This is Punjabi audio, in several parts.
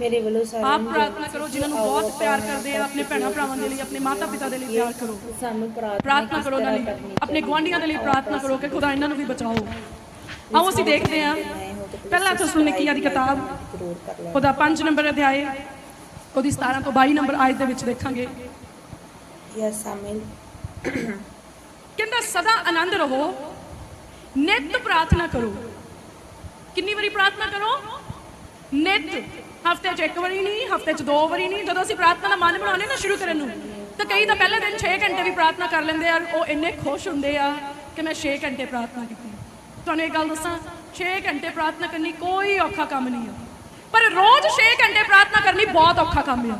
ਮੇਰੇ ਵੱਲੋਂ ਸਾਰਿਆਂ ਆਪ ਨੂੰ ਪ੍ਰਾਰਥਨਾ ਕਰੋ ਜਿਨ੍ਹਾਂ ਨੂੰ ਬਹੁਤ ਪਿਆਰ ਕਰਦੇ ਆ ਆਪਣੇ ਭੈਣਾਂ ਭਰਾਵਾਂ ਦੇ ਲਈ ਆਪਣੇ ਮਾਤਾ ਪਿਤਾ ਦੇ ਲਈ ਪਿਆਰ ਕਰੋ। ਸਾਨੂੰ ਪ੍ਰਾਰਥਨਾ ਕਰੋ ਉਹਨਾਂ ਲਈ ਆਪਣੇ ਗੁਆਂਢੀਆਂ ਦੇ ਲਈ ਪ੍ਰਾਰਥਨਾ ਕਰੋ ਕਿ ਖੁਦਾ ਇਹਨਾਂ ਨੂੰ ਵੀ ਬਚਾਓ। ਆਓ ਅਸੀਂ ਦੇਖਦੇ ਹਾਂ। ਪਹਿਲਾ ਥੈਸਲੋਨੀਕੀਆ ਦੀ ਕਿਤਾਬ ਉਹਦਾ 5 ਨੰਬਰ ਅਧਿਆਏ ਉਹਦੀ 17 ਤੋਂ 22 ਨੰਬਰ ਆਇਤ ਦੇ ਵਿੱਚ ਦੇਖਾਂਗੇ। ਯਾ ਸ਼ਾਮਿਲ। ਕਹਿੰਦਾ ਸਦਾ ਆਨੰਦ ਰਹੋ ਨਿਤ ਪ੍ਰਾਰਥਨਾ ਕਰੋ। ਕਿੰਨੀ ਵਾਰੀ ਪ੍ਰਾਰਥਨਾ ਕਰੋ? ਨਿਤ। ਹਫ਼ਤੇ 'ਚ ਇੱਕ ਵਾਰੀ ਨਹੀਂ ਹਫ਼ਤੇ 'ਚ ਦੋ ਵਾਰੀ ਨਹੀਂ। ਜਦੋਂ ਅਸੀਂ ਪ੍ਰਾਰਥਨਾ ਦਾ ਮਨ ਬਣਾਉਂਦੇ ਨਾ ਸ਼ੁਰੂ ਕਰਨ ਨੂੰ ਤਾਂ ਕਈ ਤਾਂ ਪਹਿਲੇ ਦਿਨ 6 ਘੰਟੇ ਵੀ ਪ੍ਰਾਰਥਨਾ ਕਰ ਲੈਂਦੇ ਆ ਉਹ ਇੰਨੇ ਖੁਸ਼ ਹੁੰਦੇ ਆ ਕਿ ਮੈਂ 6 ਘੰਟੇ ਪ੍ਰਾਰਥਨਾ ਕੀਤੀ। ਤੁਹਾਨੂੰ ਇੱਕ ਗੱਲ ਦੱਸਾਂ 6 ਘੰਟੇ ਪ੍ਰਾਰਥਨਾ ਕਰਨੀ ਕੋਈ ਔਖਾ ਕੰਮ ਨਹੀਂ ਆ। ਪਰ ਰੋਜ਼ 6 ਘੰਟੇ ਪ੍ਰਾਰਥਨਾ ਕਰਨੀ ਬਹੁਤ ਔਖਾ ਕੰਮ ਆ।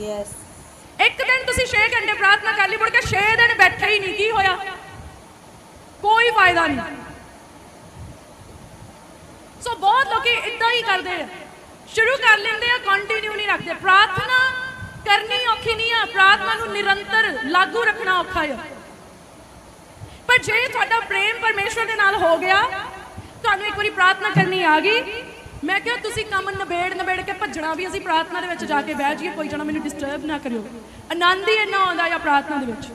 ਯੈਸ ਇੱਕ ਦਿਨ ਤੁਸੀਂ 6 ਘੰਟੇ ਪ੍ਰਾਰਥਨਾ ਕਰ ਲਈ ਮੁੜ ਕੇ 6 ਦਿਨ ਬੈਠੇ ਹੀ ਨਹੀਂ ਕੀ ਹੋਇਆ? ਕੋਈ ਫਾਇਦਾ ਨਹੀਂ। ਸੋ ਬਹੁਤ ਲੋਕੀ ਇਦਾਂ ਹੀ ਕਰਦੇ ਆ। ਸ਼ੁਰੂ ਕਰ ਲੈਂਦੇ ਆ ਕੰਟੀਨਿਊ ਨਹੀਂ ਰੱਖਦੇ। ਪ੍ਰਾਰਥਨਾ ਕਰਨੀ ਔਖੀ ਨਹੀਂ ਆ, ਪ੍ਰਾਰਥਨਾ ਨੂੰ ਨਿਰੰਤਰ ਲਾਗੂ ਰੱਖਣਾ ਔਖਾ ਆ। ਪਰ ਜੇ ਤੁਹਾਡਾ ਪ੍ਰੇਮ ਪਰਮੇਸ਼ਵਰ ਦੇ ਨਾਲ ਹੋ ਗਿਆ, ਤੁਹਾਨੂੰ ਇੱਕ ਵਾਰੀ ਪ੍ਰਾਰਥਨਾ ਕਰਨੀ ਆ ਗਈ, ਮੈਂ ਕਿਹਾ ਤੁਸੀਂ ਕੰਮ ਨਿਬੇੜ ਨਿਬੇੜ ਕੇ ਭੱਜਣਾ ਵੀ, ਅਸੀਂ ਪ੍ਰਾਰਥਨਾ ਦੇ ਵਿੱਚ ਜਾ ਕੇ ਬਹਿ ਜਾਈਏ, ਕੋਈ ਜਣਾ ਮੈਨੂੰ ਡਿਸਟਰਬ ਨਾ ਕਰਿਓ। ਆਨੰਦ ਹੀ ਇੰਨਾ ਆਉਂਦਾ ਆ ਪ੍ਰਾਰਥਨਾ ਦੇ ਵਿੱਚ।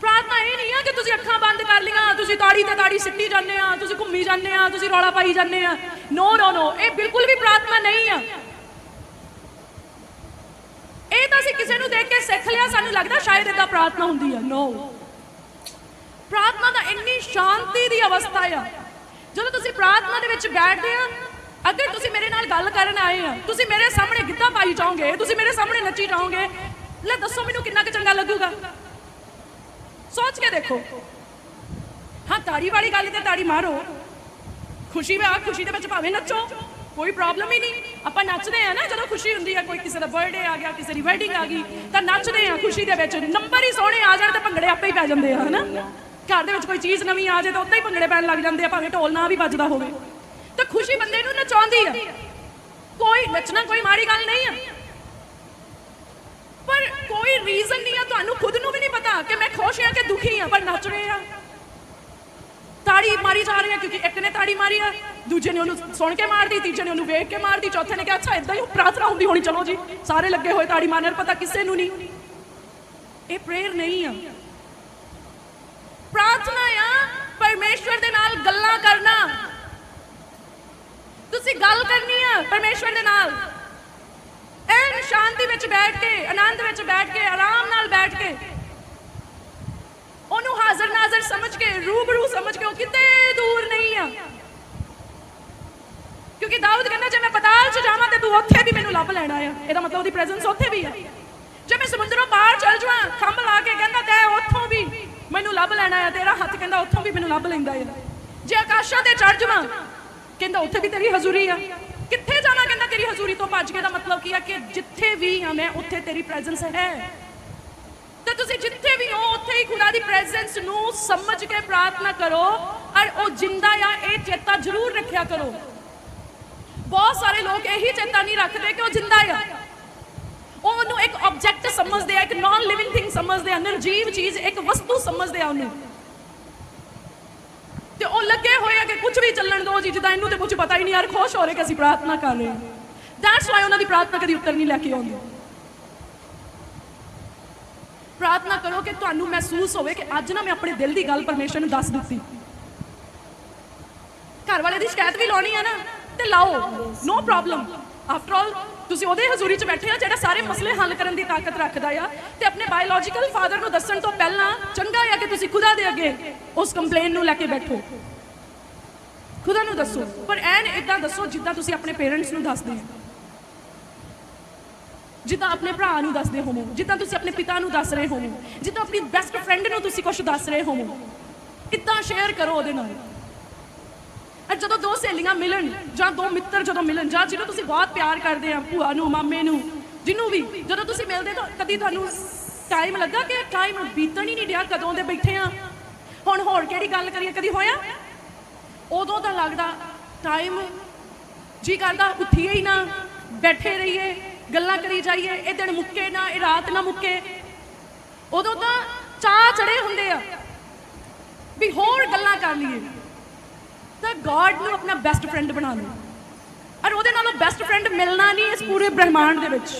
ਪ੍ਰਾਰਥਨਾ ਇਹ ਨਹੀਂ ਆ ਕਿ ਤੁਸੀਂ ਅੱਖਾਂ ਬੰਦ ਕਰ ਲਈਆਂ, ਤੁਸੀਂ ਤਾੜੀ ਤੇ ਤਾੜੀ ਸਿੱਟੀ ਜਾਂਦੇ ਆ, ਤੁਸੀਂ ਘੁੰਮੀ ਜਾਂਦੇ ਆ, ਤੁਸੀਂ ਰੌਲਾ ਪਾਈ ਜਾਂਦੇ ਆ। ਨੋ ਨੋ ਨੋ ਇਹ ਬਿਲਕੁਲ ਵੀ ਪ੍ਰਾਰਥਨਾ ਨਹੀਂ ਆ। ਇਹ ਤਾਂ ਅਸੀਂ ਕਿਸੇ ਨੂੰ ਦੇਖ ਕੇ ਸਿੱਖ ਲਿਆ, ਸਾਨੂੰ ਲੱਗਦਾ ਸ਼ਾਇਦ ਇਦਾਂ ਪ੍ਰਾਰਥਨਾ ਹੁੰਦੀ ਆ। ਨੋ ਪ੍ਰਾਰਥਨਾ ਦਾ ਇੰਨੀ ਸ਼ਾਂਤੀ ਦੀ ਅਵਸਥਾ ਆ। ਜਦੋਂ ਤੁਸੀਂ ਪ੍ਰਾਰਥਨਾ ਦੇ ਵਿੱਚ ਬੈਠਦੇ ਆ ਅਗਰ ਤੁਸੀਂ ਮੇਰੇ ਨਾਲ ਗੱਲ ਕਰਨ ਆਏ ਆ। ਤੁਸੀਂ ਮੇਰੇ ਸਾਹਮਣੇ ਗਿੱਧਾ ਪਾਈ ਜਾਓਗੇ, ਤੁਸੀਂ ਮੇਰੇ ਸਾਹਮਣੇ ਨੱਚੀ ਜਾਓਗੇ। ਲੈ ਦੱਸੋ ਮੈਨੂੰ ਕਿੰਨਾ ਕੁ ਚੰਗਾ ਲੱਗੂਗਾ। ਸੋਚ ਕੇ ਦੇਖੋ। ਹਾਂ, ਤਾੜੀ ਵਾਲੀ ਗੱਲ ਤੇ ਤਾੜੀ ਮਾਰੋ। ਖੁਸ਼ੀ ਵਿੱਚ ਆ ਖੁਸ਼ੀ ਦੇ ਵਿੱਚ ਭਾਵੇਂ ਨੱਚੋ, ਕੋਈ ਪ੍ਰੋਬਲਮ ਹੀ ਨਹੀਂ। ਆਪਾਂ ਨੱਚਦੇ ਆ ਨਾ, ਜਦੋਂ ਖੁਸ਼ੀ ਹੁੰਦੀ ਆ, ਕੋਈ ਕਿਸੇ ਦਾ ਬਰਥਡੇ ਆ ਗਿਆ, ਕਿਸੇ ਦੀ ਵੈਡਿੰਗ ਆ ਗਈ, ਤਾਂ ਨੱਚਦੇ ਆ ਖੁਸ਼ੀ ਦੇ ਵਿੱਚ। ਨੰਬਰ ਹੀ ਸੋਹਣੇ ਆ ਜਾਣ ਤੇ ਭੰਗੜੇ ਆਪੇ ਹੀ ਪੈ ਜਾਂਦੇ ਆ, ਹਨਾ? ਘਰ ਦੇ ਵਿੱਚ ਕੋਈ ਚੀਜ਼ ਨਵੀਂ ਆ ਜਾਏ ਤਾਂ ਉੱਦਾਂ ਹੀ ਭੰਗੜੇ ਪੈਣ ਲੱਗ ਜਾਂਦੇ ਆ, ਭਾਵੇਂ ਢੋਲ ਨਾ ਵੀ ਵੱਜਦਾ ਹੋਵੇ। ਤਾਂ ਖੁਸ਼ੀ ਬੰਦੇ ਨੂੰ ਨਚਾਉਂਦੀ ਆ। ਕੋਈ ਨੱਚਣਾ ਕੋਈ ਮਾੜੀ ਗੱਲ ਨਹੀਂ ਆ। ਪਰ ਕੋਈ ਰੀਜ਼ਨ ਨਹੀਂ ਆ, ਤੁਹਾਨੂੰ ਖੁਦ ਨੂੰ ਵੀ ਨਹੀਂ ਪਤਾ ਕਿ ਮੈਂ ਖੁਸ਼ ਹਾਂ ਕਿ ਦੁਖੀ ਹਾਂ, ਪਰ ਨੱਚ ਰਹੇ ਆ ਤਾੜੀ ਮਾਰੀ ਜਾ ਰਹੀ ਆ ਕਿਉਂਕਿ ਇੱਕ ਨੇ ਤਾੜੀ ਮਾਰੀ ਆ ਦੂਜੇ ਨੇ ਉਹਨੂੰ ਸੁਣ ਕੇ ਮਾਰਦੀ ਤੀਜੇ ਨੇ ਉਹਨੂੰ ਵੇਖ ਕੇ ਮਾਰਦੀ ਚੌਥੇ ਨੇ ਕਿਹਾ, ਅੱਛਾ ਇਦਾਂ ਹੀ ਪ੍ਰਾਰਥਨਾ ਹੁੰਦੀ ਹੋਣੀ, ਚਲੋ ਜੀ, ਸਾਰੇ ਲੱਗੇ ਹੋਏ ਤਾੜੀ ਮਾਰਨ, ਪਤਾ ਕਿਸੇ ਨੂੰ ਨਹੀਂ। ਇਹ ਪ੍ਰੇਅਰ ਨਹੀਂ ਆ। ਪ੍ਰਾਰਥਨਾ ਆ, ਪਰਮੇਸ਼ਵਰ ਦੇ ਨਾਲ ਗੱਲਾਂ ਕਰਨਾ। ਤੁਸੀਂ ਗੱਲ ਕਰਨੀ ਆ, ਪਰਮੇਸ਼ਵਰ ਦੇ ਨਾਲ। ਐਨ ਸ਼ਾਂਤੀ ਵਿੱਚ ਬੈਠ ਕੇ, ਆਨੰਦ ਵਿੱਚ ਬੈਠ ਕੇ, ਆਰਾਮ ਨਾਲ ਬੈਠ ਕੇ ਉਹਨੂੰ ਹਾਜ਼ਰ ਨਾਜ਼ਰ ਸਮਝ ਕੇ, ਰੂਬਰੂ ਸਮਝ ਕੇ ਉਹ ਕਿਤੇ ਦੂਰ ਨਹੀਂ ਆ। ਕਿਉਂਕਿ ਦਾਊਦ ਕਹਿੰਦਾ, ਜੇ ਮੈਂ ਪਤਾਲ 'ਚ ਜਾਵਾਂ ਤੇ ਤੂੰ ਉੱਥੇ ਵੀ ਮੈਨੂੰ ਲੱਭ ਲੈਣਾ ਆ। ਇਹਦਾ ਮਤਲਬ ਉਹਦੀ ਪ੍ਰੈਜ਼ੈਂਸ ਉੱਥੇ ਵੀ ਆ। ਜੇ ਮੈਂ ਸਮੁੰਦਰੋਂ ਪਾਰ ਚਲ ਜਾਵਾਂ, ਖੰਭ ਲਾ ਕੇ ਕਹਿੰਦਾ, ਤੈ ਉੱਥੋਂ ਵੀ ਮੈਨੂੰ ਲੱਭ ਲੈਣਾ ਆ। ਤੇਰਾ ਹੱਥ ਕਹਿੰਦਾ, ਉੱਥੋਂ ਵੀ ਮੈਨੂੰ ਲੱਭ ਲੈਂਦਾ ਆ। ਜੇ ਆਕਾਸ਼ਾਂ ਤੇ ਚੜ ਜਾਵਾਂ, ਕਹਿੰਦਾ, ਉੱਥੇ ਵੀ ਤੇਰੀ ਹਜ਼ੂਰੀ ਆ। ਕਿੱਥੇ ਜਾਣਾ ਕਹਿੰਦਾ, ਤੇਰੀ ਹਜ਼ੂਰੀ ਤੋਂ ਭੱਜ ਕੇ? ਦਾ ਮਤਲਬ ਕੀ ਆ ਕਿ ਜਿੱਥੇ ਵੀ ਆ ਮੈਂ, ਉੱਥੇ ਤੇਰੀ ਪ੍ਰੈਜ਼ੈਂਸ ਹੈ। ਤੁਸੀਂ ਜਿੱਥੇ ਵੀ ਹੋ, ਉੱਥੇ ਹੀ ਖੁਦਾ ਦੀ ਪ੍ਰੈਜ਼ੈਂਸ ਨੂੰ ਸਮਝ ਕੇ ਪ੍ਰਾਰਥਨਾ ਕਰੋ ਔਰ ਉਹ ਜਿੰਦਾ ਆ, ਇਹ ਚੇਤਾ ਜ਼ਰੂਰ ਰੱਖਿਆ ਕਰੋ। ਬਹੁਤ ਸਾਰੇ ਲੋਕ ਇਹੀ ਚੇਤਾ ਨਹੀਂ ਰੱਖਦੇ ਕਿ ਉਹ ਜਿੰਦਾ ਆ। ਉਹ ਉਹਨੂੰ ਇੱਕ ਆਬਜੈਕਟ ਸਮਝਦੇ ਆ, ਇੱਕ ਨਾਨ ਲਿਵਿੰਗ ਥਿੰਗ ਸਮਝਦੇ ਆ, ਨਿਰਜੀਵ ਚੀਜ਼, ਇੱਕ ਵਸਤੂ ਸਮਝਦੇ ਆ ਉਹਨੂੰ। ਤੇ ਉਹ ਲੱਗੇ ਹੋਏ ਆ ਕਿ ਕੁਝ ਵੀ ਚੱਲਣ ਦੋ ਜੀ, ਜਿੱਦਾਂ ਇਹਨੂੰ ਤੇ ਕੁਝ ਪਤਾ ਹੀ ਨਹੀਂ ਯਾਰ, ਖੁਸ਼ ਹੋ ਰਹੇ ਕਿ ਅਸੀਂ ਪ੍ਰਾਰਥਨਾ ਕਰ ਰਹੇ ਹਾਂ। ਦੈਟਸ ਵਾਈ ਉਹਨਾਂ ਦੀ ਪ੍ਰਾਰਥਨਾ ਕਦੀ ਉੱਤਰ ਨਹੀਂ ਲੈ ਕੇ ਆਉਂਦੀ। ਪ੍ਰਾਰਥਨਾ ਕਰੋ ਕਿ ਤੁਹਾਨੂੰ ਮਹਿਸੂਸ ਹੋਵੇ ਕਿ ਅੱਜ ਨਾ ਮੈਂ ਆਪਣੇ ਦਿਲ ਦੀ ਗੱਲ ਪਰਮੇਸ਼ਰ ਨੂੰ ਦੱਸ ਦਿੱਤੀ। ਘਰ ਵਾਲੇ ਦੀ ਸ਼ਿਕਾਇਤ ਵੀ ਲਾਉਣੀ ਆ ਨਾ, ਤੇ ਲਾਓ। ਨੋ ਪ੍ਰੋਬਲਮ ਆਫਟਰ ਆਲ ਤੁਸੀਂ ਉਹਦੇ ਹਜ਼ੂਰੀ 'ਚ ਬੈਠੇ ਆ ਜਿਹੜਾ ਸਾਰੇ ਮਸਲੇ ਹੱਲ ਕਰਨ ਦੀ ਤਾਕਤ ਰੱਖਦਾ ਆ, ਤੇ ਆਪਣੇ ਬਾਇਓਲੋਜੀਕਲ ਫਾਦਰ ਨੂੰ ਦੱਸਣ ਤੋਂ ਪਹਿਲਾਂ ਚੰਗਾ ਆ ਕਿ ਤੁਸੀਂ ਖੁਦਾ ਦੇ ਅੱਗੇ ਉਸ ਕੰਪਲੇਨ ਨੂੰ ਲੈ ਕੇ ਬੈਠੋ। ਖੁਦਾ ਨੂੰ ਦੱਸੋ, ਪਰ ਐਨ ਇਦਾਂ ਦੱਸੋ ਜਿੱਦਾਂ ਤੁਸੀਂ ਆਪਣੇ ਪੇਰੈਂਟਸ ਨੂੰ ਦੱਸਦੇ ਹੋ ਜਿੱਦਾਂ ਆਪਣੇ ਭਰਾ ਨੂੰ ਦੱਸਦੇ ਹੋਵੋ, ਜਿੱਦਾਂ ਤੁਸੀਂ ਆਪਣੇ ਪਿਤਾ ਨੂੰ ਦੱਸ ਰਹੇ ਹੋਵੋ, ਜਿੱਦਾਂ ਆਪਣੀ ਬੈਸਟ ਫਰੈਂਡ ਨੂੰ ਤੁਸੀਂ ਕੁਝ ਦੱਸ ਰਹੇ ਹੋਵੋ ਇਦਾਂ ਸ਼ੇਅਰ ਕਰੋ ਉਹਦੇ ਨਾਲ? ਅਰ ਜਦੋਂ ਦੋ ਸਹੇਲੀਆਂ ਮਿਲਣ ਜਾਂ ਦੋ ਮਿੱਤਰ ਜਦੋਂ ਮਿਲਣ, ਜਾਂ ਜਿਹਨੂੰ ਤੁਸੀਂ ਬਹੁਤ ਪਿਆਰ ਕਰਦੇ ਆ, ਭੂਆ ਨੂੰ, ਮਾਮੇ ਨੂੰ, ਜਿਹਨੂੰ ਵੀ, ਜਦੋਂ ਤੁਸੀਂ ਮਿਲਦੇ ਤਾਂ ਕਦੀ ਤੁਹਾਨੂੰ ਟਾਈਮ ਲੱਗਾ ਕਿ ਟਾਈਮ ਬੀਤਣ ਹੀ ਨਹੀਂ ਡਿਆ, ਕਦੋਂ ਦੇ ਬੈਠੇ ਆ? ਹੁਣ ਹੋਰ ਕਿਹੜੀ ਗੱਲ ਕਰੀਏ, ਕਦੀ ਹੋਇਆ? ਉਦੋਂ ਤਾਂ ਲੱਗਦਾ ਟਾਈਮ ਜੀ ਕਰਦਾ ਉੱਠੀਏ ਹੀ ਨਾ, ਬੈਠੇ ਰਹੀਏ ਗੱਲਾਂ ਕਰੀ ਜਾਈਏ, ਇਹ ਦਿਨ ਮੁੱਕੇ ਨਾ, ਇਹ ਰਾਤ ਨਾ ਮੁੱਕੇ। ਉਦੋਂ ਤਾਂ ਚਾਹ ਚੜੇ ਹੁੰਦੇ ਆ ਵੀ ਹੋਰ ਗੱਲਾਂ ਕਰ ਲਈਏ। ਤਾਂ ਗੋਡ ਨੂੰ ਆਪਣਾ ਬੈਸਟ ਫਰੈਂਡ ਬਣਾ ਲਓ ਔਰ ਉਹਦੇ ਨਾਲੋਂ ਬੈਸਟ ਫਰੈਂਡ ਮਿਲਣਾ ਨਹੀਂ ਇਸ ਪੂਰੇ ਬ੍ਰਹਿਮੰਡ ਦੇ ਵਿੱਚ।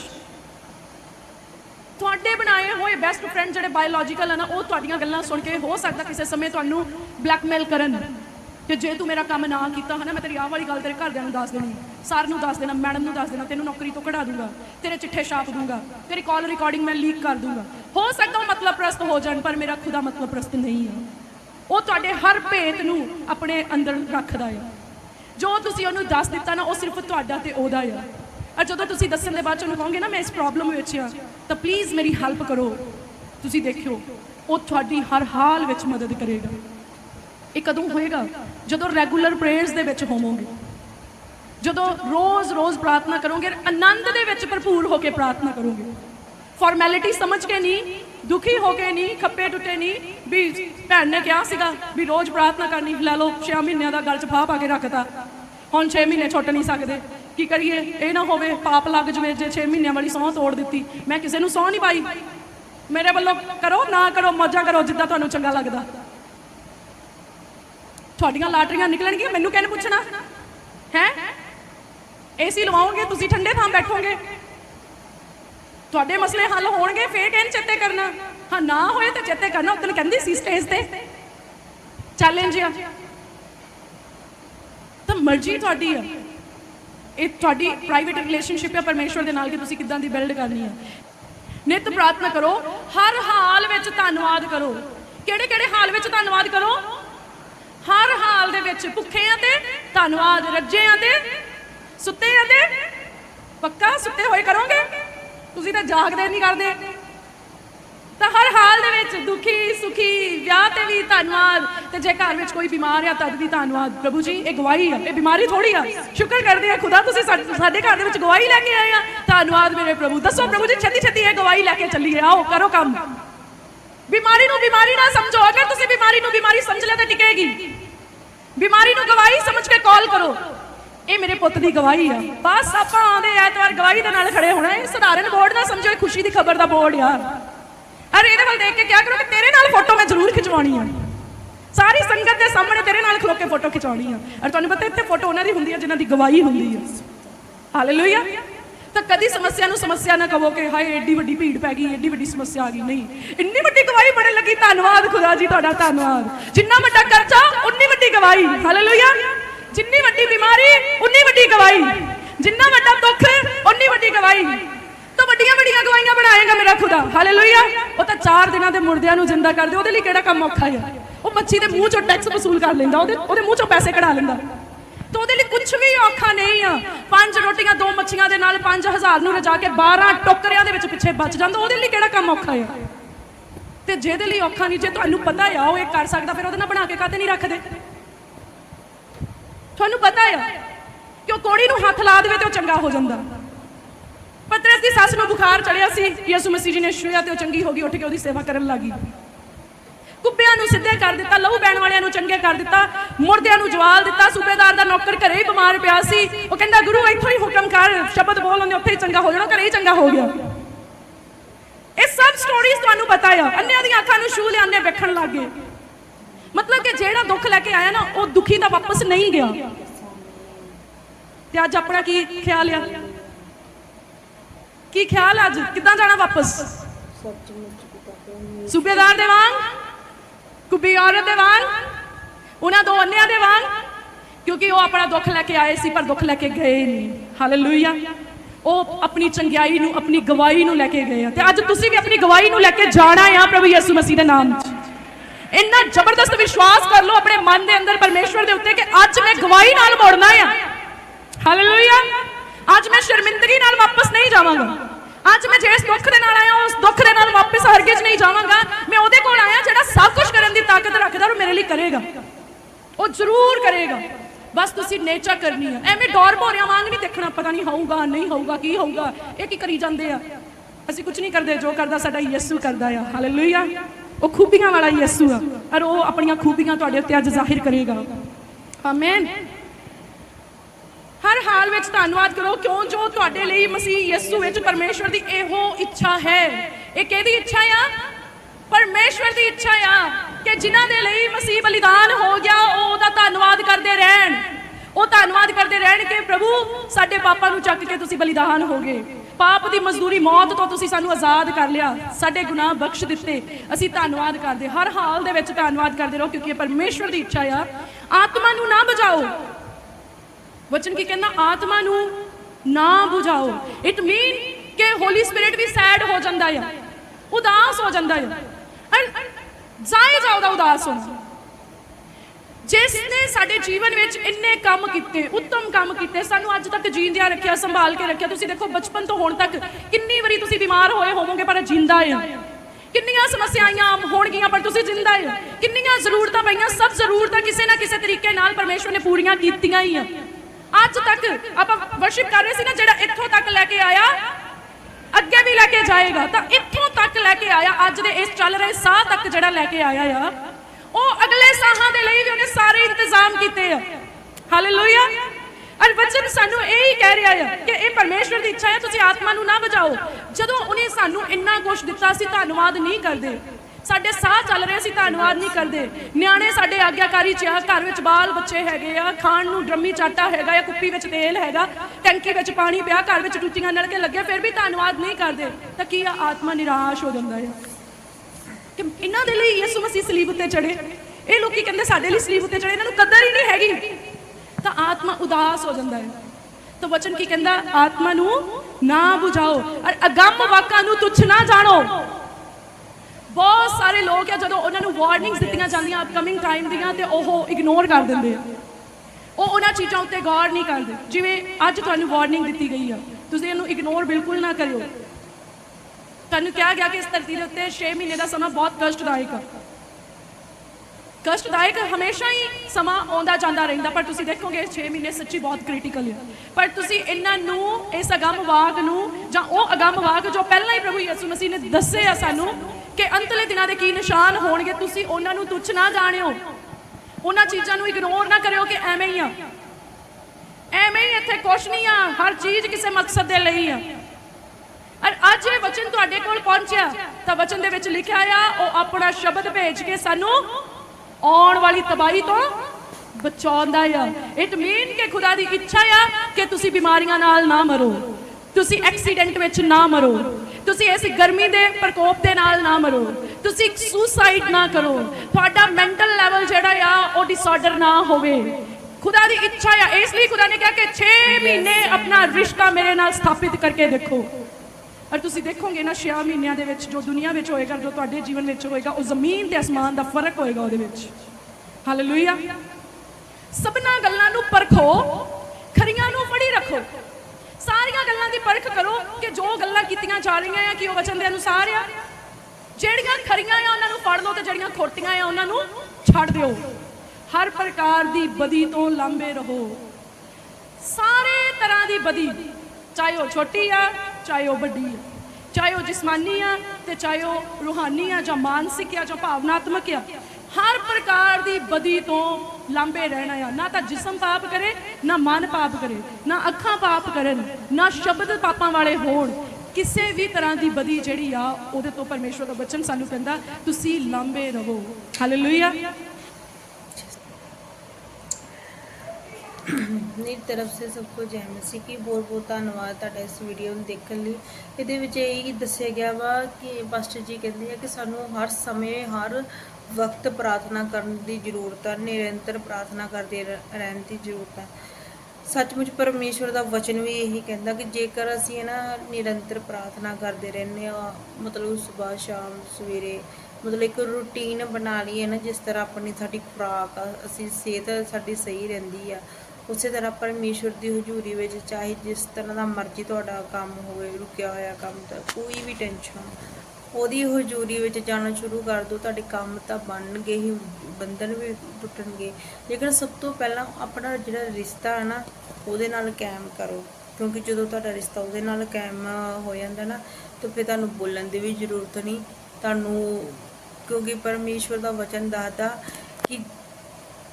ਤੁਹਾਡੇ ਬਣਾਏ ਹੋਏ ਬੈਸਟ ਫਰੈਂਡ ਜਿਹੜੇ ਬਾਇਓਲੋਜੀਕਲ ਹਨ ਉਹ ਤੁਹਾਡੀਆਂ ਗੱਲਾਂ ਸੁਣ ਕੇ ਹੋ ਸਕਦਾ ਕਿਸੇ ਸਮੇਂ ਤੁਹਾਨੂੰ ਬਲੈਕਮੇਲ ਕਰਨ। ਕਿ ਜੇ ਤੂੰ ਮੇਰਾ ਕੰਮ ਨਾ ਕੀਤਾ ਹਨਾ, ਮੈਂ ਤੇਰੀ ਆਹ ਵਾਲੀ ਗੱਲ ਤੇਰੇ ਘਰਦਿਆਂ ਨੂੰ ਦੱਸ ਦੇਣੀ, ਸਰ ਨੂੰ ਦੱਸ ਦੇਣਾ, ਮੈਡਮ ਨੂੰ ਦੱਸ ਦੇਣਾ, ਤੈਨੂੰ ਨੌਕਰੀ ਤੋਂ ਕਢਾ ਦੂੰਗਾ, ਤੇਰੇ ਚਿੱਠੇ ਛਾਪ ਦੂੰਗਾ, ਤੇਰੀ ਕਾਲ ਰਿਕਾਰਡਿੰਗ ਮੈਂ ਲੀਕ ਕਰ ਦੂੰਗਾ। ਹੋ ਸਕਦਾ ਉਹ ਮਤਲਬ ਪ੍ਰਸਤ ਹੋ ਜਾਣ, ਪਰ ਮੇਰਾ ਖੁਦਾ ਮਤਲਬ ਪ੍ਰਸਤ ਨਹੀਂ ਹੈ ਉਹ ਤੁਹਾਡੇ ਹਰ ਭੇਤ ਨੂੰ ਆਪਣੇ ਅੰਦਰ ਰੱਖਦਾ ਹੈ ਜੋ ਤੁਸੀਂ ਉਹਨੂੰ ਦੱਸ ਦਿੱਤਾ ਨਾ, ਉਹ ਸਿਰਫ ਤੁਹਾਡਾ ਤੇ ਉਹਦਾ ਆ। ਔਰ ਜਦੋਂ ਤੁਸੀਂ ਦੱਸਣ ਦੇ ਬਾਅਦ ਚ ਉਹਨੂੰ ਕਹੋਗੇ ਨਾ, ਮੈਂ ਇਸ ਪ੍ਰੋਬਲਮ ਵਿੱਚ ਆ, ਤਾਂ ਪਲੀਜ਼ ਮੇਰੀ ਹੈਲਪ ਕਰੋ। ਤੁਸੀਂ ਦੇਖਿਓ, ਉਹ ਤੁਹਾਡੀ ਹਰ ਹਾਲ ਵਿੱਚ ਮਦਦ ਕਰੇਗਾ। ਇਹ ਕਦੋਂ ਹੋਏਗਾ? ਜਦੋਂ ਰੈਗੂਲਰ ਪ੍ਰੇਅਰਸ ਦੇ ਵਿੱਚ ਹੋਵੋਗੇ, ਜਦੋਂ ਰੋਜ਼-ਰੋਜ਼ ਪ੍ਰਾਰਥਨਾ ਕਰੋਗੇ, ਆਨੰਦ ਦੇ ਵਿੱਚ ਭਰਪੂਰ ਹੋ ਕੇ ਪ੍ਰਾਰਥਨਾ ਕਰੋਗੇ। ਫਾਰਮੈਲਿਟੀ ਸਮਝ ਕੇ ਨਹੀਂ, ਦੁਖੀ ਹੋ ਕੇ ਨਹੀਂ, ਖੱਪੇ ਟੁੱਟੇ ਨਹੀਂ, ਵੀ ਭੈਣ ਨੇ ਕਿਹਾ ਸੀਗਾ ਵੀ ਰੋਜ਼ ਪ੍ਰਾਰਥਨਾ ਕਰਨੀ, ਲੈ ਲਓ 6 ਮਹੀਨਿਆਂ ਦਾ ਗਲ 'ਚ ਫਾਹ ਪਾ ਕੇ ਰੱਖਤਾ। ਹੁਣ 6 ਮਹੀਨੇ ਛੁੱਟ ਨਹੀਂ ਸਕਦੇ। ਕੀ ਕਰੀਏ? ਇਹ ਨਾ ਹੋਵੇ ਪਾਪ ਲੱਗ ਜਵੇ, ਜੇ 6 ਮਹੀਨਿਆਂ ਵਾਲੀ ਸਹੁੰ ਤੋੜ ਦਿੱਤੀ। ਮੈਂ ਕਿਸੇ ਨੂੰ ਸਹੁੰ ਨਹੀਂ ਪਾਈ। ਮੇਰੇ ਵੱਲੋਂ ਕਰੋ, ਨਾ ਕਰੋ, ਮੌਜਾਂ ਕਰੋ, ਜਿੱਦਾਂ ਤੁਹਾਨੂੰ ਚੰਗਾ ਲੱਗਦਾ। ਤੁਹਾਡੀਆਂ ਲਾਟਰੀਆਂ ਨਿਕਲਣਗੀਆਂ? ਮੈਨੂੰ ਕਿਹਨੇ ਪੁੱਛਣਾ? ਹੈ? ਏਸੀ ਲਵਾਓਗੇ, ਤੁਸੀਂ ਠੰਡੇ ਥਾਂ ਬੈਠੋਗੇ। ਤੁਹਾਡੇ ਮਸਲੇ ਹੱਲ ਹੋਣਗੇ, ਫੇਰ ਕਹਿਣ ਚੇਤੇ ਕਰਨਾ? ਹਾਂ, ਨਾ ਹੋਏ ਤਾਂ ਚੇਤੇ ਕਰਨਾ, ਉਦੋਂ ਕਹਿੰਦੀ ਸੀ ਸਟੇਜ ਤੇ। ਚੈਲੰਜ ਆ। ਤਾਂ ਮਰਜ਼ੀ ਤੁਹਾਡੀ ਆ। ਇਹ ਤੁਹਾਡੀ ਪ੍ਰਾਈਵੇਟ ਰਿਲੇਸ਼ਨਸ਼ਿਪ ਆ, ਪਰਮੇਸ਼ਵਰ ਦੇ ਨਾਲ ਕਿ ਤੁਸੀਂ ਕਿੱਦਾਂ ਦੀ ਬਿਲਡ ਕਰਨੀ ਆ। ਨਿਤ ਪ੍ਰਾਰਥਨਾ ਕਰੋ, ਹਰ ਹਾਲ ਵਿੱਚ ਧੰਨਵਾਦ ਕਰੋ। ਕਿਹੜੇ ਕਿਹੜੇ ਹਾਲ ਵਿੱਚ ਧੰਨਵਾਦ ਕਰੋ? ਹਰ ਹਾਲ ਦੇ ਵਿੱਚ ਭੁੱਖੇ ਆ ਤੇ ਧੰਨਵਾਦ ਰੱਜੇ ਆ ਤੇ ਸੁੱਤੇ ਆ ਤੇ ਪੱਕਾ ਸੁੱਤੇ ਹੋਏ ਕਰੋਗੇ? ਤੁਸੀਂ ਤਾਂ ਜਾਗਦੇ ਨਹੀਂ ਕਰਦੇ। ਤਾਂ ਹਰ ਹਾਲ ਦੇ ਵਿੱਚ ਦੁਖੀ, ਸੁਖੀ, ਵਿਆਹ ਤੇ ਵੀ ਧੰਨਵਾਦ। ਤੇ ਜੇ ਘਰ ਵਿੱਚ ਕੋਈ ਬਿਮਾਰ ਆ, ਤਦ ਵੀ ਧੰਨਵਾਦ। ਪ੍ਰਭੂ ਜੀ, ਇਹ ਗਵਾਹੀ ਆ, ਇਹ ਬਿਮਾਰੀ ਥੋੜੀ ਆ। ਸ਼ੁਕਰ ਕਰਦੇ ਆ, ਖੁਦਾ ਤੁਸੀਂ ਸਾਡੇ ਘਰ ਦੇ ਵਿੱਚ ਗਵਾਹੀ ਲੈ ਕੇ ਆਏ ਆ। ਧੰਨਵਾਦ ਮੇਰੇ ਪ੍ਰਭੂ। ਦੱਸੋ ਪ੍ਰਭੂ ਜੀ ਛੇਤੀ ਛੇਤੀ ਇਹ ਗਵਾਹੀ ਲੈ ਕੇ ਚੱਲੀਏ। ਆਓ, ਕਰੋ ਕੰਮ। ਬਿਮਾਰੀ ਨੂੰ ਬਿਮਾਰੀ ਨਾ ਸਮਝੋ, ਅਗਰ ਤੁਸੀਂ ਬਿਮਾਰੀ ਨੂੰ ਬਿਮਾਰੀ ਸਮਝ ਲਿਆ ਤਾਂ ਟਿਕੇਗੀ। ਬਿਮਾਰੀ ਨੂੰ ਗਵਾਹੀ ਸਮਝ ਕੇ ਕਾਲ ਕਰੋ। ਇਹ ਮੇਰੇ ਪੁੱਤ ਦੀ ਗਵਾਹੀ ਆ। ਬਸ ਆਪਾਂ ਆਉਂਦੇ ਐਤਵਾਰ ਗਵਾਹੀ ਦੇ ਨਾਲ ਖੜੇ ਹੋਣਾ। ਇਹ ਸਧਾਰਨ ਬੋਰਡ ਦਾ ਸਮਝੋ, ਇਹ ਖੁਸ਼ੀ ਦੀ ਖਬਰ ਦਾ ਬੋਰਡ ਯਾਰ ਅਰੇ ਇਹਦੇ ਵੱਲ ਦੇਖ ਕੇ ਕਿਆ ਕਰੋ ਕਿ ਤੇਰੇ ਨਾਲ ਫੋਟੋ ਮੈਂ ਜ਼ਰੂਰ ਖਿਚਵਾਉਣੀ ਆ। ਸਾਰੀ ਸੰਗਤ ਦੇ ਸਾਹਮਣੇ ਤੇਰੇ ਨਾਲ ਖਲੋ ਕੇ ਫੋਟੋ ਖਿਚਾਉਣੀ ਆ। ਔਰ ਤੁਹਾਨੂੰ ਪਤਾ ਇੱਥੇ ਫੋਟੋ ਉਹਨਾਂ ਦੀ ਹੁੰਦੀ ਆ, ਜਿਨ੍ਹਾਂ ਦੀ ਗਵਾਹੀ ਹੁੰਦੀ ਆ। ਹਾਲੇਲੂਇਆ। ਤਾਂ ਕਦੀ ਸਮੱਸਿਆ ਨੂੰ ਸਮੱਸਿਆ ਨਾ ਕਹੋ ਕਿ ਹਾਏ, ਏਡੀ ਵੱਡੀ ਭੀੜ ਪੈ ਗਈ, ਏਡੀ ਵੱਡੀ ਸਮੱਸਿਆ ਆ ਗਈ। ਨਹੀਂ, ਇੰਨੀ ਵੱਡੀ ਗਵਾਹੀ ਬੜੇ ਲੱਗੀ। ਧੰਨਵਾਦ ਖੁਦਾ ਜੀ ਤੁਹਾਡਾ ਧੰਨਵਾਦ। ਜਿੰਨਾ ਵੱਡਾ ਕਰਜ਼ਾ, ਉਨੀ ਵੱਡੀ ਗਵਾਹੀ। ਹਾਲੇਲੂਇਆ ਜਿੰਨੀ ਵੱਡੀ ਬਿਮਾਰੀ, ਉਨੀ ਵੱਡੀ ਗਵਾਹੀ। ਜਿੰਨਾ ਵੱਡਾ ਦੁੱਖ, ਉਨੀ ਵੱਡੀ ਗਵਾਹੀ। ਤਾਂ ਵੱਡੀਆਂ ਵੱਡੀਆਂ ਗਵਾਹੀਆਂ ਬਣਾਏਗਾ ਮੇਰਾ ਖੁਦਾ। ਹਾਲੇਲੂਇਆ ਉਹ ਤਾਂ 4 ਦਿਨਾਂ ਦੇ ਮੁਰਦਿਆਂ ਨੂੰ ਜਿੰਦਾ ਕਰਦੇ, ਉਹਦੇ ਲਈ ਕਿਹੜਾ ਕੰਮ ਔਖਾ ਹੈ ਉਹ ਮੱਛੀ ਦੇ ਮੂੰਹ ਚੋਂ ਟੈਕਸ ਵਸੂਲ ਕਰ ਲੈਂਦਾ, ਉਹਦੇ ਉਹਦੇ ਮੂੰਹ ਚੋਂ ਪੈਸੇ ਕਢਾ ਲੈਂਦਾ। ਤਾਂ ਉਹਦੇ ਲਈ ਕੁਝ ਵੀ ਔਖਾ ਨਹੀਂ ਆ। ਪੰਜ ਰੋਟੀਆਂ, ਦੋ ਮੱਛੀਆਂ ਦੇ ਨਾਲ 5000 ਨੂੰ ਰਜਾ ਕੇ 12 ਟੋਕਰਿਆਂ ਦੇ ਵਿੱਚ ਪਿੱਛੇ ਬਚ ਜਾਂਦਾ। ਉਹਦੇ ਲਈ ਕਿਹੜਾ ਕੰਮ ਔਖਾ ਆ? ਤੇ ਜਿਹਦੇ ਲਈ ਔਖਾ ਨਹੀਂ, ਜੇ ਤੁਹਾਨੂੰ ਪਤਾ ਆ, ਉਹ ਇਹ ਕਰ ਸਕਦਾ, ਫਿਰ ਉਹਦੇ ਨਾਲ ਬਣਾ ਕੇ ਕਾਤੇ ਨਹੀਂ ਰੱਖਦੇ। ਤੁਹਾਨੂੰ ਪਤਾ ਆ ਕਿ ਉਹ ਕੋੜੀ ਨੂੰ ਹੱਥ ਲਾ ਦੇਵੇ ਤੇ ਉਹ ਚੰਗਾ ਹੋ ਜਾਂਦਾ। ਪਤਰਸ ਦੀ ਸੱਸ ਨੂੰ ਬੁਖਾਰ ਚੜਿਆ ਸੀ, ਯਿਸੂ ਮਸੀਹ ਜੀ ਨੇ ਛੂਇਆ ਤੇ ਉਹ ਚੰਗੀ ਹੋ ਗਈ, ਉੱਠ ਕੇ ਉਹਦੀ ਸੇਵਾ ਕਰਨ ਲੱਗੀ। ਕੁੱਬਿਆਂ ਨੂੰ ਸਿੱਧੇ ਕਰ ਦਿੱਤਾ, ਲਹੂ ਬੈਣ ਵਾਲਿਆਂ ਨੂੰ ਚੰਗੇ ਕਰ ਦਿੱਤਾ, ਮੁਰਦਿਆਂ ਨੂੰ ਜਵਾਲ ਦਿੱਤਾ, ਸੂਬੇਦਾਰ ਦਾ ਨੌਕਰ ਘਰੇ ਹੀ ਬਿਮਾਰ ਪਿਆ ਸੀ। ਉਹ ਕਹਿੰਦਾ, ਗੁਰੂ, ਇੱਥੋਂ ਹੀ ਹੁਕਮ ਕਰ, ਸ਼ਬਦ ਬੋਲ ਉਹਨੇ ਉੱਥੇ ਹੀ ਚੰਗਾ ਹੋ ਜਾਣਾ, ਘਰੇ ਹੀ ਚੰਗਾ ਹੋ ਗਿਆ। ਇਹ ਸਭ ਸਟੋਰੀਜ਼ ਤੁਹਾਨੂੰ ਪਤਾ ਆ। ਅੰਨਿਆਂ ਦੀਆਂ ਅੱਖਾਂ ਨੂੰ ਛੂ ਲਿਆਂਦੇ ਵੇਖਣ ਲੱਗੇ। ਮਤਲਬ ਕਿ ਜਿਹੜਾ ਦੁੱਖ ਲੈ ਕੇ ਆਇਆ ਨਾ, ਉਹ ਦੁਖੀ ਦਾ ਵਾਪਸ ਨਹੀਂ ਗਿਆ। ਤੇ ਅੱਜ ਆਪਣਾ ਕੀ ਖਿਆਲ ਆ? ਕੀ ਖਿਆਲ ਅੱਜ? ਕਿੱਦਾਂ ਜਾਣਾ ਵਾਪਸ? ਸੂਬੇਦਾਰ ਦੇ ਵਾਂਗ? ਕੁੱਬੀ ਔਰਤ ਦੇ ਵਾਂਗ, ਉਹਨਾਂ ਦੋ ਅੰਨਿਆਂ ਦੇ ਵਾਂਗ, ਕਿਉਂਕਿ ਉਹ ਆਪਣਾ ਦੁੱਖ ਲੈ ਕੇ ਆਏ ਸੀ, ਪਰ ਦੁੱਖ ਲੈ ਕੇ ਗਏ ਨਹੀਂ। ਹਾਲੇਲੂਇਆ ਉਹ ਆਪਣੀ ਚੰਗਿਆਈ ਨੂੰ, ਆਪਣੀ ਗਵਾਹੀ ਨੂੰ ਲੈ ਕੇ ਗਏ ਆ। ਤੇ ਅੱਜ ਤੁਸੀਂ ਵੀ ਆਪਣੀ ਗਵਾਹੀ ਨੂੰ ਲੈ ਕੇ ਜਾਣਾ ਆ ਪ੍ਰਭੂ ਯਿਸੂ ਮਸੀਹ ਦੇ ਨਾਮ 'ਚ। ਇੰਨਾ ਜ਼ਬਰਦਸਤ ਵਿਸ਼ਵਾਸ ਕਰ ਲਓ ਆਪਣੇ ਮਨ ਦੇ ਅੰਦਰ ਪਰਮੇਸ਼ਵਰ ਦੇ ਉੱਤੇ ਕਿ ਅੱਜ ਮੈਂ ਗਵਾਹੀ ਨਾਲ ਮੋੜਨਾ ਆ। ਹਾਲੇਲੂਇਆ ਅੱਜ ਮੈਂ ਸ਼ਰਮਿੰਦਗੀ ਨਾਲ ਵਾਪਸ ਨਹੀਂ ਜਾਵਾਂਗਾ। ਅੱਜ ਮੈਂ ਜਿਸ ਦੁੱਖ ਦੇ ਨਾਲ ਆਇਆ, ਉਸ ਦੁੱਖ ਦੇ ਨਾਲ ਵਾਪਸ ਹਰਗਿਜ਼ ਨਹੀਂ ਜਾਵਾਂਗਾ। ਮੈਂ ਉਹਦੇ ਕੋਲ ਆਇਆ ਜਿਹੜਾ ਸਭ ਕੁਝ ਕਰਨ ਦੀ ਤਾਕਤ ਰੱਖਦਾ ਔਰ ਮੇਰੇ ਲਈ ਕਰੇਗਾ। ਉਹ ਜ਼ਰੂਰ ਕਰੇਗਾ। ਬਸ ਤੁਸੀਂ ਨੇਚਰ ਕਰਨੀ ਆ। ਐਵੇਂ ਡੌਰ ਭੋਰਿਆਂ ਵਾਂਗ ਨਹੀਂ ਦੇਖਣਾ, ਪਤਾ ਨਹੀਂ ਹੋਊਗਾ ਨਹੀਂ ਹੋਊਗਾ, ਕੀ ਹੋਊਗਾ। ਇਹ ਕੀ ਕਰੀ ਜਾਂਦੇ ਆ? ਅਸੀਂ ਕੁਝ ਨਹੀਂ ਕਰਦੇ, ਜੋ ਕਰਦਾ ਸਾਡਾ ਯਿਸੂ ਕਰਦਾ ਆ। ਹਾਲੇਲੂਇਆ ਉਹ ਖੂਬੀਆਂ ਵਾਲਾ ਯਿਸੂ ਆ। ਔਰ ਉਹ ਆਪਣੀਆਂ ਖੂਬੀਆਂ ਤੁਹਾਡੇ ਉੱਤੇ ਅੱਜ ਜ਼ਾਹਿਰ ਕਰੇਗਾ। ਆਮੇਨ ਹਰ ਹਾਲ ਵਿੱਚ ਧੰਨਵਾਦ ਕਰੋ, ਕਿਉਂ ਜੋ ਤੁਹਾਡੇ ਲਈ ਮਸੀਹ ਯਿਸੂ ਵਿੱਚ ਪਰਮੇਸ਼ਵਰ ਦੀ ਇਹੋ ਇੱਛਾ ਹੈ। ਇਹ ਕਿਹਦੀ ਇੱਛਾ ਆ? ਪਰਮੇਸ਼ਵਰ ਦੀ ਇੱਛਾ ਆ ਕਿ ਜਿਨ੍ਹਾਂ ਦੇ ਲਈ ਮਸੀਹ ਬਲੀਦਾਨ ਹੋ ਗਿਆ, ਉਹ ਉਹਦਾ ਧੰਨਵਾਦ ਕਰਦੇ ਰਹਿਣ। ਉਹ ਧੰਨਵਾਦ ਕਰਦੇ ਰਹਿਣਗੇ ਪ੍ਰਭੂ, ਸਾਡੇ ਪਾਪਾਂ ਨੂੰ ਚੱਕ ਕੇ ਤੁਸੀਂ ਬਲੀਦਾਨ ਹੋ ਗਏ। ਪਾਪ ਦੀ ਮਜ਼ਦੂਰੀ ਮੌਤ ਤੋਂ ਤੁਸੀਂ ਸਾਨੂੰ ਆਜ਼ਾਦ ਕਰ ਲਿਆ। ਸਾਡੇ ਗੁਨਾਹ ਬਖਸ਼ ਦਿੱਤੇ। ਅਸੀਂ ਧੰਨਵਾਦ ਕਰਦੇ ਹਰ ਹਾਲ ਦੇ ਵਿੱਚ ਧੰਨਵਾਦ ਕਰਦੇ ਰਹੋ, ਕਿਉਂਕਿ ਇਹ ਪਰਮੇਸ਼ਵਰ ਦੀ ਇੱਛਾ ਆ। ਆਤਮਾ ਨੂੰ ਨਾ ਬਚਾਓ ਵਚਨ ਕੀ ਕਹਿੰਦਾ ਆਤਮਾ ਨੂੰ ਨਾ ਬੁਝਾਓ ਇਟ ਮੀਨ ਕਿ ਹੋਲੀ ਸਪਿਰਿਟ ਵੀ ਸੈਡ ਹੋ ਜਾਂਦਾ ਆ ਉਦਾਸ ਹੋ ਜਾਂਦਾ ਆ ਅਰ ਜ਼ਾਇ ਜਾਉਦਾ ਉਦਾਸ ਹੋਣਾ ਜਿਸ ਨੇ ਸਾਡੇ ਜੀਵਨ ਵਿੱਚ ਇੰਨੇ ਕੰਮ ਕੀਤੇ ਉੱਤਮ ਕੰਮ ਕੀਤੇ ਸਾਨੂੰ ਅੱਜ ਤੱਕ ਜੀਂਦਿਆਂ ਰੱਖਿਆ ਸੰਭਾਲ ਕੇ ਰੱਖਿਆ ਤੁਸੀਂ ਦੇਖੋ ਬਚਪਨ ਤੋਂ ਹੁਣ ਤੱਕ ਕਿੰਨੀ ਵਾਰੀ ਤੁਸੀਂ ਬਿਮਾਰ ਹੋਏ ਹੋਵੋਗੇ ਪਰ ਜਿੰਦਾ ਆ ਕਿੰਨੀਆਂ ਸਮੱਸਿਆਵਾਂ ਹੋਣਗੀਆਂ ਪਰ ਤੁਸੀਂ ਜਿੰਦਾ ਆ ਕਿੰਨੀਆਂ ਜ਼ਰੂਰਤਾਂ ਪਈਆਂ ਸਭ ਜ਼ਰੂਰਤਾਂ ਕਿਸੇ ਨਾ ਕਿਸੇ ਤਰੀਕੇ ਨਾਲ ਪਰਮੇਸ਼ਵਰ ਨੇ ਪੂਰੀਆਂ ਕੀਤੀਆਂ ਹੀ ਆ ਅੱਜ ਤੱਕ ਆਪਾਂ ਵਰਸ਼ਿਪ ਕਰ ਰਹੇ ਸੀ ਨਾ, ਜਿਹੜਾ ਇੱਥੋਂ ਤੱਕ ਲੈ ਕੇ ਆਇਆ, ਅੱਗੇ ਵੀ ਲੈ ਕੇ ਜਾਏਗਾ। ਤਾਂ ਇੱਥੋਂ ਤੱਕ ਲੈ ਕੇ ਆਇਆ, ਅੱਜ ਦੇ ਇਸ ਚੱਲ ਰਹੇ ਸਾਹ ਤੱਕ ਜਿਹੜਾ ਲੈ ਕੇ ਆਇਆ ਆ, ਉਹ ਅਗਲੇ ਸਾਹਾਂ ਦੇ ਲਈ ਵੀ ਉਹਨੇ ਸਾਰੇ ਇੰਤਜ਼ਾਮ ਕੀਤੇ ਆ। ਹਾਲੇਲੂਇਆ ਅਰ ਵਚਨ ਸਾਨੂੰ ਇਹ ਹੀ ਕਹਿ ਰਿਹਾ ਹੈ ਕਿ ਇਹ ਪਰਮੇਸ਼ਵਰ ਦੀ ਇੱਛਾ ਹੈ, ਤੁਸੀਂ ਆਤਮਾ ਨੂੰ ਨਾ ਬਚਾਓ। ਜਦੋਂ ਉਹਨੇ ਸਾਨੂੰ ਇੰਨਾ ਕੁਝ ਦਿੱਤਾ ਸੀ, ਧੰਨਵਾਦ ਨਹੀਂ ਕਰਦੇ। ਸਾਡੇ ਸਾਹ ਚੱਲ ਰਹੇ ਸੀ, ਧੰਨਵਾਦ ਨਹੀਂ ਕਰਦੇ। ਨਿਆਣੇ ਸਾਡੇ ਆਗਿਆਕਾਰੀ ਚ ਆ, ਘਰ ਵਿੱਚ ਬਾਲ ਬੱਚੇ ਹੈਗੇ ਆ, ਖਾਣ ਨੂੰ ਡਰਮੀ ਚਾਟਾ ਹੈਗਾ ਜਾਂ ਕੁੱਪੀ ਵਿੱਚ ਤੇਲ ਹੈਗਾ, ਟੈਂਕੀ ਵਿੱਚ ਪਾਣੀ ਪਿਆ, ਘਰ ਵਿੱਚ ਟੁੱਟੀਆਂ ਨਲਕੇ ਲੱਗੇ, ਫਿਰ ਵੀ ਧੰਨਵਾਦ ਨਹੀਂ ਕਰਦੇ। ਤਾਂ ਕੀ ਆ, ਆਤਮਾ ਨਿਰਾਸ਼ ਹੋ ਜਾਂਦਾ ਹੈ। ਕਿ ਇਹਨਾਂ ਦੇ ਲਈ ਯਿਸੂ ਮਸੀਹ ਸਲੀਬ ਉੱਤੇ ਚੜੇ ਇਹ ਲੋਕੀ ਕਹਿੰਦੇ ਸਾਡੇ ਲਈ ਸਲੀਬ ਉੱਤੇ ਚੜੇ ਇਹਨਾਂ ਨੂੰ ਕਦਰ ਹੀ ਨਹੀਂ ਹੈਗੀ। ਤਾਂ ਆਤਮਾ ਉਦਾਸ ਹੋ ਜਾਂਦਾ ਹੈ। ਤਾਂ ਵਚਨ ਕੀ ਕਹਿੰਦਾ? ਆਤਮਾ ਨੂੰ ਨਾ ਬੁਝਾਓ। ਔਰ ਅਗੰਮ ਵਾਕਾਂ ਨੂੰ ਤੁੱਛ ਨਾ ਜਾਣੋ। ਬਹੁਤ ਸਾਰੇ ਲੋਕ ਆ ਜਦੋਂ ਉਹਨਾਂ ਨੂੰ ਵਾਰਨਿੰਗਸ ਦਿੱਤੀਆਂ ਜਾਂਦੀਆਂ ਅਪਕਮਿੰਗ ਟਾਈਮ ਦੀਆਂ ਤੇ ਉਹ ਇਗਨੋਰ ਕਰ ਦਿੰਦੇ ਆ। ਉਹ ਉਹਨਾਂ ਚੀਜ਼ਾਂ ਉੱਤੇ ਗੌਰ ਨਹੀਂ ਕਰਦੇ। ਜਿਵੇਂ ਅੱਜ ਤੁਹਾਨੂੰ ਵਾਰਨਿੰਗ ਦਿੱਤੀ ਗਈ ਆ। ਤੁਸੀਂ ਇਹਨੂੰ ਇਗਨੋਰ ਬਿਲਕੁਲ ਨਾ ਕਰਿਓ। ਤੁਹਾਨੂੰ ਕਿਹਾ ਗਿਆ ਕਿ ਇਸ ਧਰਤੀ ਦੇ ਉੱਤੇ 6 ਮਹੀਨੇ ਦਾ ਸਮਾਂ ਬਹੁਤ ਕਸ਼ਟਦਾਇਕ ਆ। ਕਸ਼ਟਦਾਇਕ ਹਮੇਸ਼ਾ ਹੀ ਸਮਾਂ ਆਉਂਦਾ ਜਾਂਦਾ ਰਹਿੰਦਾ, ਪਰ ਤੁਸੀਂ ਦੇਖੋਗੇ 6 ਮਹੀਨੇ ਸੱਚੀ ਬਹੁਤ ਕ੍ਰਿਟੀਕਲ ਹੈ ਪਰ ਤੁਸੀਂ ਇਹਨਾਂ ਨੂੰ, ਇਸ ਅਗੰਮ ਵਾਕ ਨੂੰ ਜਾਂ ਉਹ ਅਗੰਮ ਵਾਕ ਜੋ ਪਹਿਲਾਂ ਹੀ ਪ੍ਰਭੂ ਯਿਸੂ ਮਸੀਹ ਨੇ ਦੱਸੇ ਆ ਸਾਨੂੰ ਕਿ ਅੰਤਲੇ ਦਿਨਾਂ ਦੇ ਕੀ ਨਿਸ਼ਾਨ ਹੋਣਗੇ? ਤੁਸੀਂ ਉਹਨਾਂ ਨੂੰ ਤੁੱਛ ਨਾ ਜਾਣਿਓ। ਉਹਨਾਂ ਚੀਜ਼ਾਂ ਨੂੰ ਇਗਨੋਰ ਨਾ ਕਰਿਓ ਕਿ ਐਵੇਂ ਹੀ ਆ। ਐਵੇਂ ਹੀ ਇੱਥੇ ਕੁਛ ਨਹੀਂ ਆ। ਹਰ ਚੀਜ਼ ਕਿਸੇ ਮਕਸਦ ਦੇ ਲਈ ਆ। ਔਰ ਅੱਜ ਇਹ ਵਚਨ ਤੁਹਾਡੇ ਕੋਲ ਪਹੁੰਚਿਆ, ਤਾਂ ਵਚਨ ਦੇ ਵਿੱਚ ਲਿਖਿਆ ਆ, ਉਹ ਆਪਣਾ ਸ਼ਬਦ ਭੇਜ ਕੇ ਸਾਨੂੰ ਆਉਣ ਵਾਲੀ ਤਬਾਹੀ ਤੋਂ ਬਚਾਉਂਦਾ ਆ। ਇਟ ਮੀਨ ਕਿ ਖੁਦਾ ਦੀ ਇੱਛਾ ਆ ਕਿ ਤੁਸੀਂ ਬਿਮਾਰੀਆਂ ਨਾਲ ਨਾ ਮਰੋ। ਤੁਸੀਂ ਐਕਸੀਡੈਂਟ ਵਿੱਚ ਨਾ ਮਰੋ। ਤੁਸੀਂ ਇਸ ਗਰਮੀ ਦੇ ਪ੍ਰਕੋਪ ਦੇ ਨਾਲ ਨਾ ਮਰੋ। ਤੁਸੀਂ ਸੁਸਾਈਡ ਨਾ ਕਰੋ। ਤੁਹਾਡਾ ਮੈਂਟਲ ਲੈਵਲ ਜਿਹੜਾ ਆ, ਉਹ ਡਿਸਆਰਡਰ ਨਾ ਹੋਵੇ। ਖੁਦਾ ਦੀ ਇੱਛਾ ਆ, ਇਸ ਲਈ ਖੁਦਾ ਨੇ ਕਿਹਾ ਕਿ 6 ਮਹੀਨੇ ਆਪਣਾ ਰਿਸ਼ਤਾ ਮੇਰੇ ਨਾਲ ਸਥਾਪਿਤ ਕਰਕੇ ਦੇਖੋ। ਔਰ ਤੁਸੀਂ ਦੇਖੋਗੇ ਨਾ 6 ਮਹੀਨਿਆਂ ਦੇ ਵਿੱਚ ਜੋ ਦੁਨੀਆ ਵਿੱਚ ਹੋਏਗਾ, ਜੋ ਤੁਹਾਡੇ ਜੀਵਨ ਵਿੱਚ ਹੋਏਗਾ, ਉਹ ਜ਼ਮੀਨ ਤੇ ਅਸਮਾਨ ਦਾ ਫ਼ਰਕ ਹੋਏਗਾ ਉਹਦੇ ਵਿੱਚ। ਹਾਲੇਲੂਇਆ ਸਭਨਾ ਗੱਲਾਂ ਨੂੰ ਪਰਖੋ, ਖਰੀਆਂ ਨੂੰ ਫੜੀ ਰੱਖੋ। ਸਾਰੀਆਂ ਗੱਲਾਂ ਦੀ ਪਰਖ ਕਰੋ ਕਿ ਜੋ ਗੱਲਾਂ ਕੀਤੀਆਂ ਜਾ ਰਹੀਆਂ ਆ, ਕਿ ਉਹ ਵਚਨ ਦੇ ਅਨੁਸਾਰ ਆ। ਜਿਹੜੀਆਂ ਖਰੀਆਂ ਆ, ਉਹਨਾਂ ਨੂੰ ਫੜ ਲਓ ਤੇ ਜਿਹੜੀਆਂ ਖੋਟੀਆਂ ਆ, ਉਹਨਾਂ ਨੂੰ ਛੱਡ ਦਿਓ। ਹਰ ਪ੍ਰਕਾਰ ਦੀ ਬਦੀ ਤੋਂ ਲਾਂਬੇ ਰਹੋ। ਸਾਰੇ ਤਰ੍ਹਾਂ ਦੀ ਬਦੀ, ਚਾਹੇ ਉਹ ਛੋਟੀ ਆ, ਚਾਹੇ ਉਹ ਵੱਡੀ ਆ, ਚਾਹੇ ਉਹ ਜਿਸਮਾਨੀ ਆ ਤੇ ਚਾਹੇ ਉਹ ਰੂਹਾਨੀ ਆ ਜਾਂ ਮਾਨਸਿਕ ਆ ਜਾਂ ਭਾਵਨਾਤਮਕ ਆ ਹਰ ਪ੍ਰਕਾਰ ਦੀ ਬਦੀ ਤੋਂ ਲਾਂਬੇ ਰਹਿਣਾ ਆ। ਨਾ ਤਾਂ ਜਿਸਮ ਪਾਪ ਕਰੇ, ਨਾ ਮਨ ਪਾਪ ਕਰੇ, ਨਾ ਅੱਖਾਂ ਪਾਪ ਕਰਨ, ਨਾ ਸ਼ਬਦ ਪਾਪਾਂ ਵਾਲੇ ਹੋਣ। ਕਿਸੇ ਵੀ ਤਰ੍ਹਾਂ ਦੀ ਬਦੀ ਜਿਹੜੀ ਆ, ਉਹਦੇ ਤੋਂ ਪਰਮੇਸ਼ਵਰ ਦਾ ਬਚਨ ਸਾਨੂੰ ਕਹਿੰਦਾ ਤੁਸੀਂ ਲਾਂਬੇ ਰਹੋ। ਹਾਲੇਲੂਇਆ ਮੇਰੀ ਤਰਫ ਸੇ ਸਭ ਕੋ ਜੈ ਮਸੀਹ ਕੀ। ਬਹੁਤ ਬਹੁਤ ਧੰਨਵਾਦ ਤੁਹਾਡਾ ਇਸ ਵੀਡੀਓ ਨੂੰ ਦੇਖਣ ਲਈ। ਇਹਦੇ ਵਿੱਚ ਇਹ ਦੱਸਿਆ ਗਿਆ ਵਾ ਕਿ ਪਾਸਟਰ ਜੀ ਕਹਿੰਦੇ ਆ ਕਿ ਸਾਨੂੰ ਹਰ ਸਮੇਂ, ਹਰ ਵਕਤ ਪ੍ਰਾਰਥਨਾ ਕਰਨ ਦੀ ਜ਼ਰੂਰਤ ਹੈ ਨਿਰੰਤਰ ਪ੍ਰਾਰਥਨਾ ਕਰਦੇ ਰਹਿ- ਰਹਿਣ ਦੀ ਜ਼ਰੂਰਤ ਹੈ ਸੱਚਮੁੱਚ ਪਰਮੇਸ਼ਵਰ ਦਾ ਵਚਨ ਵੀ ਇਹੀ ਕਹਿੰਦਾ ਕਿ ਜੇਕਰ ਅਸੀਂ ਨਾ ਨਿਰੰਤਰ ਪ੍ਰਾਰਥਨਾ ਕਰਦੇ ਰਹਿੰਦੇ ਆ, ਮਤਲਬ ਸਵੇਰ ਸ਼ਾਮ, ਸਵੇਰੇ, ਮਤਲਬ ਇੱਕ ਰੂਟੀਨ ਬਣਾ ਲਈਏ ਨਾ, ਜਿਸ ਤਰ੍ਹਾਂ ਆਪਣੀ ਸਾਡੀ ਖੁਰਾਕ ਆ, ਅਸੀਂ ਸਿਹਤ ਸਾਡੀ ਸਹੀ ਰਹਿੰਦੀ ਆ, ਉਸੇ ਤਰ੍ਹਾਂ ਪਰਮੇਸ਼ਵਰ ਦੀ ਹਜ਼ੂਰੀ ਵਿੱਚ ਚਾਹੇ ਜਿਸ ਤਰ੍ਹਾਂ ਦਾ ਮਰਜ਼ੀ ਤੁਹਾਡਾ ਕੰਮ ਹੋਵੇ, ਰੁਕਿਆ ਹੋਇਆ ਕੰਮ, ਤਾਂ ਕੋਈ ਵੀ ਟੈਨਸ਼ਨ ਉਹਦੀ ਹਜ਼ੂਰੀ ਵਿੱਚ ਜਾਣਾ ਸ਼ੁਰੂ ਕਰ ਦਿਓ, ਤੁਹਾਡੇ ਕੰਮ ਤਾਂ ਬਣਨਗੇ ਹੀ, ਬੰਧਨ ਵੀ ਟੁੱਟਣਗੇ। ਲੇਕਿਨ ਸਭ ਤੋਂ ਪਹਿਲਾਂ ਆਪਣਾ ਜਿਹੜਾ ਰਿਸ਼ਤਾ ਹੈ ਨਾ, ਉਹਦੇ ਨਾਲ ਕਾਇਮ ਕਰੋ। ਕਿਉਂਕਿ ਜਦੋਂ ਤੁਹਾਡਾ ਰਿਸ਼ਤਾ ਉਹਦੇ ਨਾਲ ਕਾਇਮ ਹੋ ਜਾਂਦਾ ਨਾ, ਤਾਂ ਫਿਰ ਤੁਹਾਨੂੰ ਬੋਲਣ ਦੀ ਵੀ ਜ਼ਰੂਰਤ ਨਹੀਂ। ਤੁਹਾਨੂੰ, ਕਿਉਂਕਿ ਪਰਮੇਸ਼ਵਰ ਦਾ ਵਚਨ ਦੱਸਦਾ ਕਿ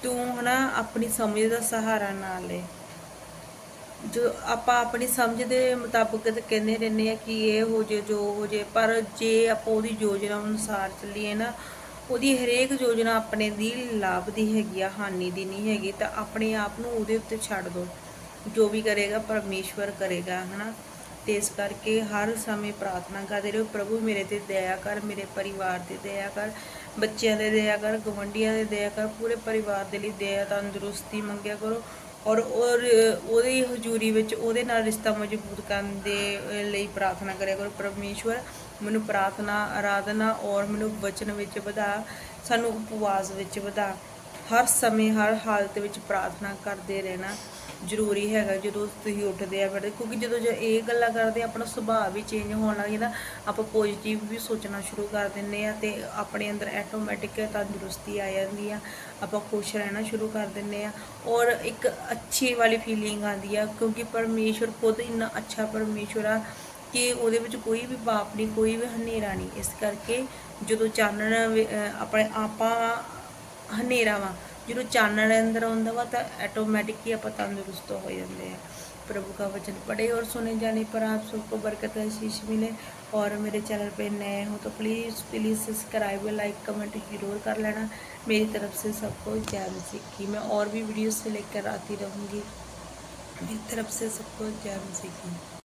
ਤੂੰ ਹਨਾ, ਆਪਣੀ ਸਮਝ ਦਾ ਸਹਾਰਾ ਨਾ ਲੈ। ਜੋ ਆਪਾਂ ਆਪਣੀ ਸਮਝ ਦੇ ਮੁਤਾਬਕ ਕਹਿੰਦੇ ਰਹਿੰਦੇ ਆ ਕਿ ਇਹ ਹੋ ਜੇ, ਜੋ ਹੋ ਜੇ, ਪਰ ਜੇ ਆਪਾਂ ਉਹਦੀ ਯੋਜਨਾ ਅਨੁਸਾਰ ਚੱਲੀਏ ਨਾ, ਉਹਦੀ ਹਰੇਕ ਯੋਜਨਾ ਆਪਣੇ ਦੀ ਲਾਭ ਦੀ ਹੈਗੀ ਆ, ਹਾਨੀ ਦੀ ਨਹੀਂ ਹੈਗੀ, ਤਾਂ ਆਪਣੇ ਆਪ ਨੂੰ ਉਹਦੇ ਉੱਤੇ ਛੱਡ ਦਿਓ। ਜੋ ਵੀ ਕਰੇਗਾ ਪਰਮੇਸ਼ਵਰ ਕਰੇਗਾ, ਹਨਾ? ਤੇ ਇਸ ਕਰਕੇ ਹਰ ਸਮੇਂ ਪ੍ਰਾਰਥਨਾ ਕਰਦੇ ਰਹੋ, ਪ੍ਰਭੂ, ਮੇਰੇ ਤੇ ਦਇਆ ਕਰ, ਮੇਰੇ ਪਰਿਵਾਰ ਤੇ ਦਇਆ ਕਰ, ਬੱਚਿਆਂ ਦੇ ਦਇਆ ਕਰ ਗਵੰਡੀਆਂ ਦੇ ਦਇਆ ਕਰ, ਪੂਰੇ ਪਰਿਵਾਰ ਦੇ ਲਈ ਦਇਆ, ਤੰਦਰੁਸਤੀ ਮੰਗਿਆ ਕਰੋ। ਔਰ ਉਹਦੀ ਹਜ਼ੂਰੀ ਵਿੱਚ ਉਹਦੇ ਨਾਲ ਰਿਸ਼ਤਾ ਮਜ਼ਬੂਤ ਕਰਨ ਦੇ ਲਈ ਪ੍ਰਾਰਥਨਾ ਕਰਿਆ ਕਰੋ, ਪਰਮੇਸ਼ਵਰ, ਮੈਨੂੰ ਪ੍ਰਾਰਥਨਾ, ਆਰਾਧਨਾ ਔਰ ਮੈਨੂੰ ਵਚਨ ਵਿੱਚ ਵਧਾ, ਸਾਨੂੰ ਉਪਵਾਸ ਵਿੱਚ ਵਧਾ। ਹਰ ਸਮੇਂ, ਹਰ ਹਾਲਤ ਵਿੱਚ ਪ੍ਰਾਰਥਨਾ ਕਰਦੇ ਰਹਿਣਾ। ਜ਼ਰੂਰੀ ਹੈਗਾ ਜਦੋਂ ਤੁਸੀਂ ਉੱਠਦੇ ਆ ਬੜੇ, ਕਿਉਂਕਿ ਜਦੋਂ ਜੇ ਇਹ ਗੱਲਾਂ ਕਰਦੇ ਆਪਣਾ ਸੁਭਾਅ ਵੀ ਚੇਂਜ ਹੋਣ ਲੱਗ ਜਾਂਦਾ, ਆਪਾਂ ਪੋਜ਼ਿਟਿਵ ਵੀ ਸੋਚਣਾ ਸ਼ੁਰੂ ਕਰ ਦਿੰਦੇ ਆ ਤੇ ਆਪਣੇ ਅੰਦਰ ਆਟੋਮੈਟਿਕ ਤੰਦਰੁਸਤੀ ਆ ਜਾਂਦੀ ਆ, ਆਪਾਂ ਖੁਸ਼ ਰਹਿਣਾ ਸ਼ੁਰੂ ਕਰ ਦਿੰਦੇ ਆ ਔਰ ਇੱਕ ਅੱਛੀ ਵਾਲੀ ਫੀਲਿੰਗ ਆਉਂਦੀ ਆ, ਕਿਉਂਕਿ ਪਰਮੇਸ਼ਵਰ ਖੁਦ ਇੰਨਾ ਅੱਛਾ ਪਰਮੇਸ਼ਵਰ ਆ ਕਿ ਉਹਦੇ ਵਿੱਚ ਕੋਈ ਵੀ ਪਾਪ ਨਹੀਂ, ਕੋਈ ਵੀ ਹਨੇਰਾ ਨਹੀਂ। ਇਸ ਕਰਕੇ ਜਦੋਂ ਚਾਨਣ ਆਪਣੇ ਆਪਾਂ ਹਨੇਰਾ ਵਾ ਜਦੋਂ ਚਾਨਣ ਅੰਦਰ ਆਉਂਦਾ ਵਾ ਤਾਂ ਆਟੋਮੈਟਿਕ ਹੀ ਆਪਾਂ ਤੰਦਰੁਸਤ ਹੋ ਜਾਂਦੇ हैं प्रभु का वचन पढ़े और सुने जाने पर आप सबको बरकत आशीष मिले और मेरे चैनल पे नए हो तो please please subscribe like comment जरूर कर लेना मेरी तरफ से सबको जय मसीह की मैं और भी वीडियोस से लेकर आती रहूँगी मेरी तरफ से सबको जय मसीह की